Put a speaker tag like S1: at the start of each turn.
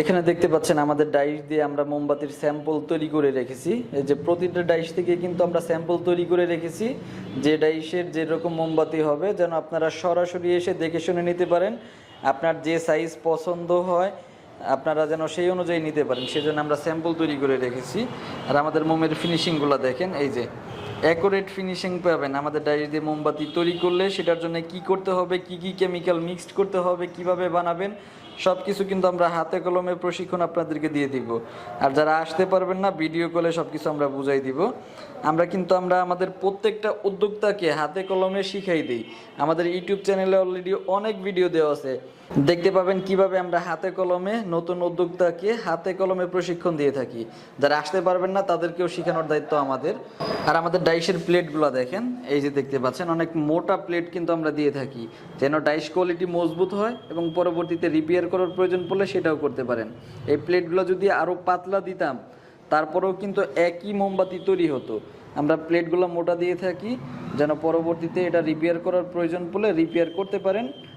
S1: এখানে দেখতে পাচ্ছেন আমাদের ডাইস দিয়ে আমরা মোমবাতির স্যাম্পল তৈরি করে রেখেছি। এই যে প্রতিটা ডাইস থেকে কিন্তু আমরা স্যাম্পল তৈরি করে রেখেছি। যে ডাইসের যেরকম মোমবাতি হবে, যেন আপনারা সরাসরি এসে দেখে শুনে নিতে পারেন। আপনার যে সাইজ পছন্দ হয়, আপনারা যেন সেই অনুযায়ী নিতে পারেন। সেজন্য আমরা স্যাম্পল তৈরি করে রেখেছি। আর আমাদের মোমের ফিনিশিংগুলো দেখেন, এই যে অ্যাকোরেট ফিনিশিং পাবেন। আমাদের ডাইস দিয়ে মোমবাতি তৈরি করলে সেটার জন্য কি করতে হবে, কি কি কেমিক্যাল মিক্সড করতে হবে, কীভাবে বানাবেন সব কিছু কিন্তু আমরা হাতে কলমে প্রশিক্ষণ আপনাদেরকে দিয়ে দিব। আর যারা আসতে পারবেন না ভিডিও কলে সব কিছু আমরা বুঝাই দিব। আমরা কিন্তু আমরা আমাদের প্রত্যেকটা উদ্যোক্তাকে হাতে কলমে শিখাই দিই। আমাদের ইউটিউব চ্যানেলে অলরেডি অনেক ভিডিও দেওয়া আছে। দেখতে পাবেন কীভাবে আমরা হাতে কলমে নতুন উদ্যোক্তাকে হাতে কলমে প্রশিক্ষণ দিয়ে থাকি। যারা আসতে পারবেন না, তাদেরকেও শেখানোর দায়িত্ব আমাদের। আর আমাদের ডাইসের প্লেটগুলো দেখেন, এই যে দেখতে পাচ্ছেন, অনেক মোটা প্লেট কিন্তু আমরা দিয়ে থাকি। যেন ডাইস কোয়ালিটি মজবুত হয় এবং পরবর্তীতে রিপেয়ার করার প্রয়োজন পড়লে সেটাও করতে পারেন। এই প্লেটগুলো যদি আরও পাতলা দিতাম, তারপরেও কিন্তু একই মোমবাতি তৈরি হতো। আমরা প্লেটগুলো মোটা দিয়ে থাকি, যেন পরবর্তীতে এটা রিপেয়ার করার প্রয়োজন পড়লে রিপেয়ার করতে পারেন।